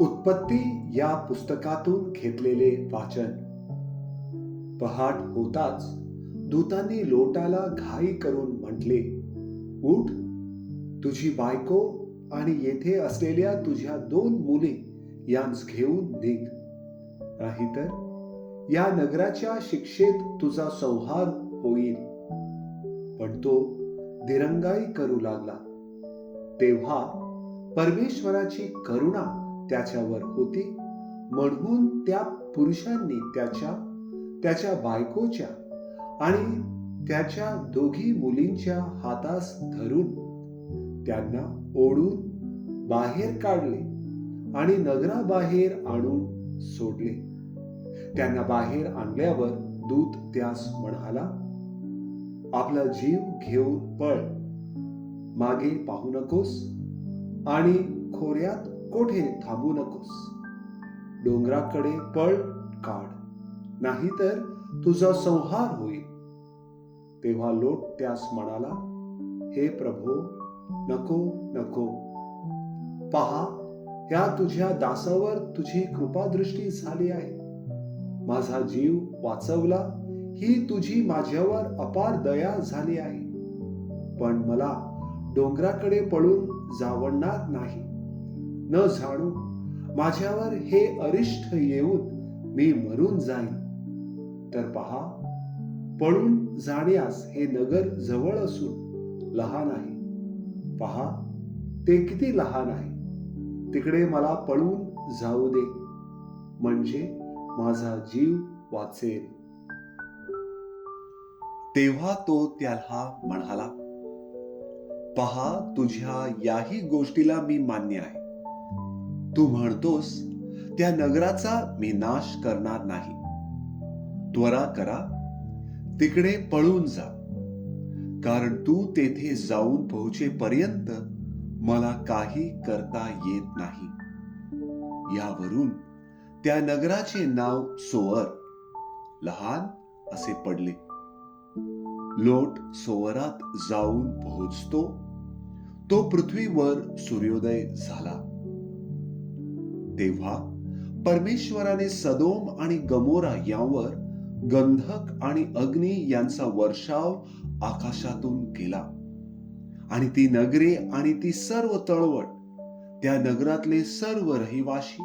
उत्पत्ती या पुस्तकातून घेतलेले वाचन. पहाट होताच दूतांनी लोटाला घाई करून म्हटले उठ तुझी बायको आणि येथे असलेल्या तुझ्या दोन मुले यांस घेऊन निघ. नाहीतर या नगराच्या शिक्षेत तुझा संहार होईल. पण तो दिरंगाई करू लागला. तेव्हा परमेश्वराची करुणा त्याच्यावर होती. म्हणून त्या पुरुषांनी त्याच्या त्याच्या बायकोच्या आणि त्याच्या दोघी मुलींच्या हातास धरून त्यांना ओढून बाहेर काढले आणि नगराबाहेर आणून सोडले. त्यांना बाहेर आणल्यावर दूत त्यास म्हणाला आपला जीव घेऊन पळ. मागे पाहू नकोस आणि खोऱ्यात कोठे थांबू नकोस. डोंगराकडे पळ काढ. नाहीतर तुझा संहार होईल. तेव्हा लोट त्यास म्हणाला हे प्रभो नको नको. पहा ह्या तुझ्या दासावर तुझी कृपादृष्टी झाली आहे. माझा जीव वाचवला ही तुझी माझ्यावर अपार दया झाली आहे. पण मला डोंगराकडे पळून जावणार नाही. न जाणो माझ्यावर हे अरिष्ट येऊन मी मरून जाईन. तर पहा पळून जाण्यास हे नगर जवळ असून लहान आहे. पहा ते किती लहान आहे. तिकडे मला पळून जाऊ दे. म्हणजे माझा जीव वाचेल. तेव्हा तो त्याला म्हणाला पहा तुझ्या याही गोष्टीला मी मान्य आहे. तू म्हणतोस त्या नगराचा मी नाश करणार नाही. त्वरा करा तिकडे पळून जा. कारण तू तेथे जाऊन पोहोचेपर्यंत मला काही करता येत नाही. यावरून त्या नगराचे नाव सोअर लहान असे पडले. लोट सोवरात जाऊन पोहोचतो तो पृथ्वीवर सूर्योदय झाला. तेव्हा परमेश्वराने सदोम आणि गमोरा यावर गंधक आणि अग्नी यांचा वर्षाव आकाशातून केला. आणि ती नगरे आणि ती सर्व तळवट त्या नगरातले सर्व रहिवाशी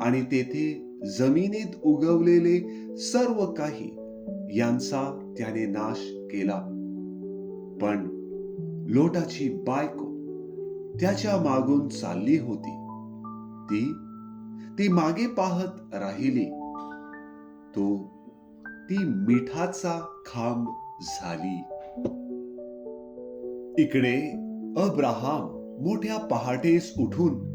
आणि तेथे जमिनीत उगवलेले सर्व काही यांचा त्याने नाश केला. पण लोटाची बायको त्याच्या मागून चालली होती. ती ती मागे पाहत राहिली. तो ती मिठाचा खांब झाली. इकडे अब्राहाम मोठ्या पहाटेस उठून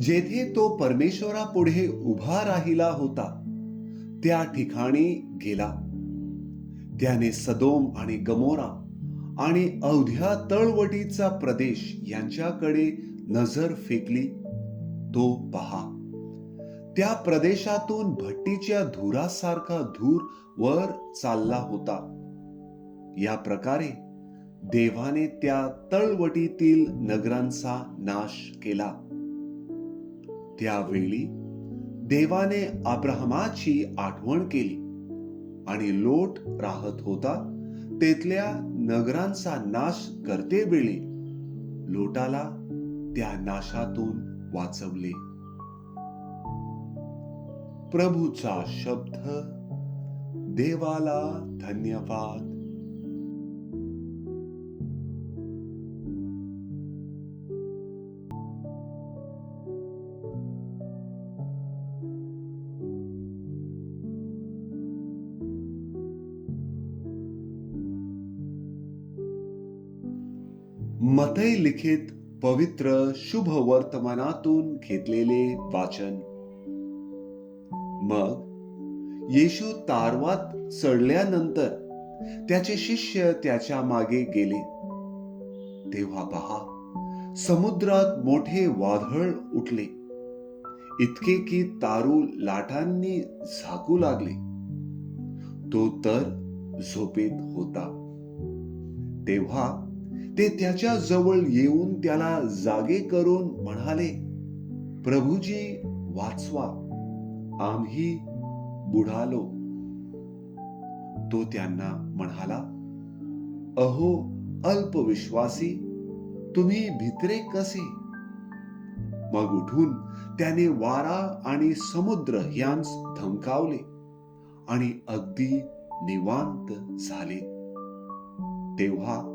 जेथे तो परमेश्वरा पुढे उभा राहिला होता त्या ठिकाणी गेला. त्याने सदोम आणि गमोरा आणि अवध्या तळवटीचा प्रदेश यांच्याकडे नजर फेकली. तो पहा त्या प्रदेशातून भट्टीच्या धुरासारखा धूर वर चालला होता. या प्रकारे देवाने त्या तळवटीतील नगरांचा नाश केला. त्यावेळी देवाने अब्राहमाची आठवण केली आणि लोट राहत होता. तेथल्या नगरांचा नाश करते वेळी लोटाला त्या नाशातून वाचवले. प्रभूचा शब्द देवाला धन्यवाद. मतई लिखित पवित्र शुभ वर्तमानातून घेतलेले वाचन. मग येशू तारवात चढल्यानंतर त्याचे शिष्य त्याच्यामागे गेले. तेव्हा पहा समुद्रात मोठे वादळ उठले. इतके की तारू लाटांनी झाकू लागले. तो तर झोपेत होता. तेव्हा ते त्याच्याजवळ येऊन त्याला जागे करून म्हणाले प्रभूजी वाचवा. आम्ही बुडालो तो त्यांना म्हणाला अहो अल्पविश्वासी तुम्ही भित्रे कसे? मग उठून त्याने वारा आणि समुद्र यांस धमकावले आणि अगदी निवांत झाले. तेव्हा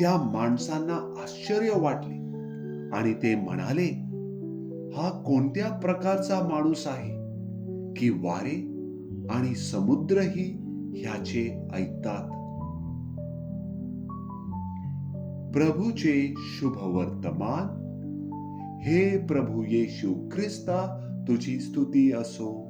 त्या माणसांना आश्चर्य वाटले आणि ते म्हणाले हा कोणत्या प्रकारचा माणूस आहे? की वारे आणि समुद्रही ह्याचे ऐकतात. प्रभूचे शुभ वर्तमान हे प्रभू येशू ख्रिस्ता तुझी स्तुती असो.